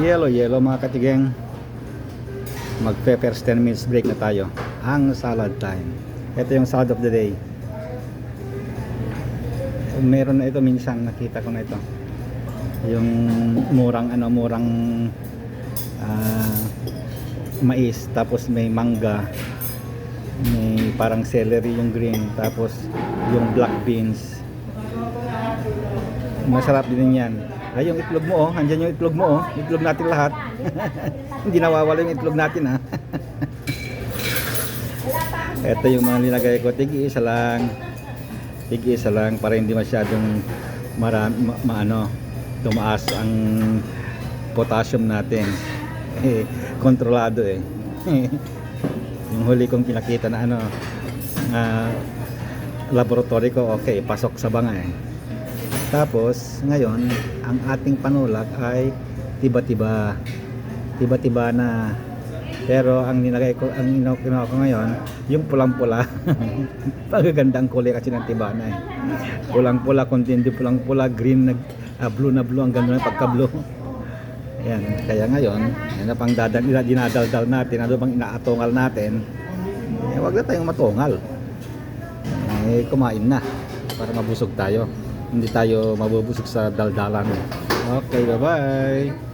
Yellow, yellow mga katigeng. Magpe first 10 minutes break na tayo. Ang salad time. Ito yung salad of the day. Meron na ito minsan nakita ko na ito. Yung murang ano, murang ah, mais tapos may mangga may parang celery yung green tapos yung black beans masarap din yan ay yung itlog mo oh. Andyan yung itlog mo oh. Itlog natin lahat. Hindi nawawala yung itlog natin ha ito yung mga linagay ko. Tigi isa lang. Tigi isa lang para hindi masyadong marami ma, maano tumaas ang potassium natin. Eh, kontrolado eh. Yung huli kong pinakita na ano ah, laboratory ko okay pasok sa banga eh tapos ngayon ang ating panulat ay tiba-tiba. Tiba-tiba na. Pero ang nilagay ko ang kinuha ko ngayon yung pulang-pula. Pagaganda ang kulay kasi ng tiba na eh. Pulang-pula kundi hindi pulang-pula green na ah, blue na blue ang ganda ng pagka-blue. Ayan, kaya ngayon, yan na pang dadal, dinadaldal natin, ano bang inaatongal natin, eh, wag na tayong matungal. Eh, kumain na para mabusog tayo. Hindi tayo mabubusog sa daldalan. Okay, bye-bye.